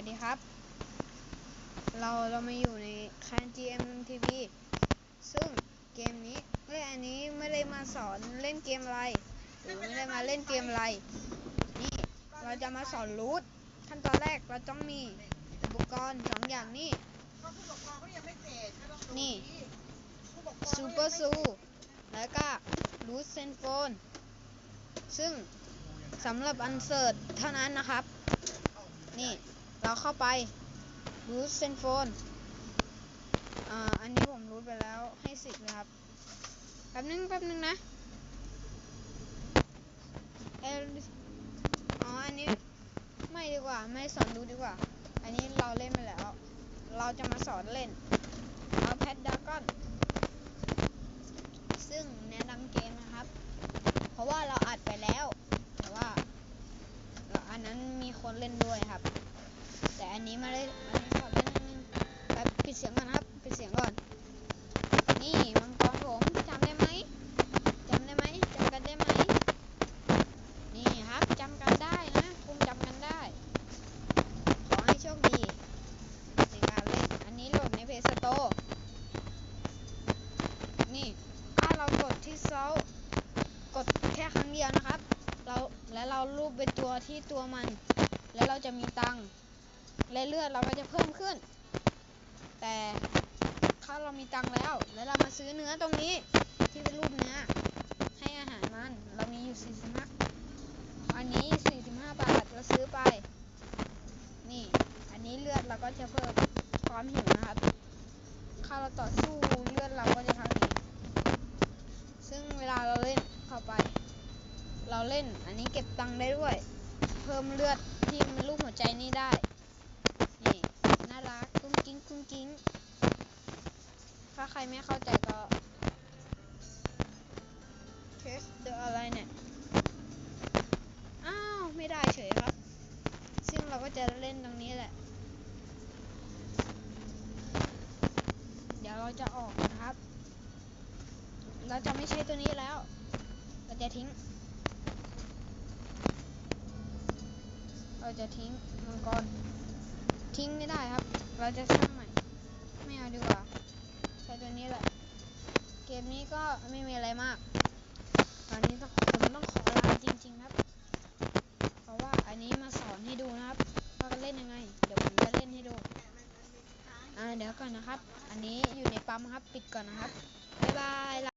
วัสดีครับ เราเรามาอยู่ในคาน GM TV ซึ่งเกมนี้เล่นอันนี้ไม่ได้มาสอนเล่นเกมอะไรหรือไม่ได้มาเล่นเกมอะไร นี่เราจะมาสอนรูทขั้นตอนแรกเราต้องมีอุปกรณ์สองอย่างนี่นี่ซูเปอร์ซูแล้วก็รูทเซนโฟนซึ่งสำหรับอันเสิร์ตเท่านั้นนะครับ นี่ เราเข้าไปรูทเซนโฟนอ่าอันนี้ผมรู้ไปแล้วให้สิทธิ์เลยครับแป๊บนึงแป๊บนึงนะเออ๋ออันนี้ไม่ดีกว่าไม่สอนรู้ดีกว่า อันนี้เราเล่นไปแล้ว เราจะมาสอนเล่นเอาแพดดากอนซึ่งแนะนำเกมนะครับ เพราะว่าเราอัดไปแล้ว แต่ว่าอันนั้นมีคนเล่นด้วยครับ แต่อันนี้ม่ได้อันนี้ขอเป็นแบบปิดเสียงก่อนครับปิดเสียงก่อน นี่มังกรผมจำได้ไหมจำได้ไหมจำกันได้ไหมนี่ครับจำกันได้นะคุณจำกันได้ ขอให้โชคดีในการเล่นอันนี้โหลดในเพจสโตนี่ถ้าเรากดที่เซลกดแค่ครั้งเดียวนะครับเราและเรารูปเป็นตัวที่ตัวมัน แล้วเราจะมีตังค์ และเลือดเราก็จะเพิ่มขึ้น แต่ถ้าเรามีตังแล้ว แล้วเรามาซื้อเนื้อตรงนี้ที่เป็นรูปเนื้อ ให้อาหารมัน เรามีอยู่ 45 อันนี้ 45 บาทเราซื้อไป นี่ อันนี้เลือดเราก็จะเพิ่มความหิวนะครับถ้าเราต่อสู้เลือดเราก็จะท่านี้ซึ่งเวลาเราเล่นเข้าไป เราเล่น อันนี้เก็บตังค์ได้ด้วย เพิ่มเลือดที่มันรูปหัวใจนี่ได้ กกุ้งกิ้งกุ้งกิ้ง ถ้าใครไม่เข้าใจก็ เทสเดออะไรเนี่ย อ้าว ไม่ได้เฉยครับ ซึ่งเราก็จะเล่นตรงนี้แหละ เดี๋ยวเราจะออกนะครับ เราจะไม่ใช้ตัวนี้แล้ว เราจะทิ้ง เราจะทิ้งมังกร ทิ้งไม่ได้ครับ เราจะสร้างใหม่ ไม่เอาดีกว่า ใช้ตัวนี้แหละ เกมนี้ก็ไม่มีอะไรมาก ตอนนี้ต้องผมต้องขอลาจริง ๆ ครับ เพราะว่าอันนี้มาสอนให้ดูนะครับว่าเล่นยังไง เดี๋ยวผมจะเล่นให้ดู อ่าเดี๋ยวก่อนนะครับ อันนี้อยู่ในปั๊มครับ ปิดก่อนนะครับ บ๊ายบาย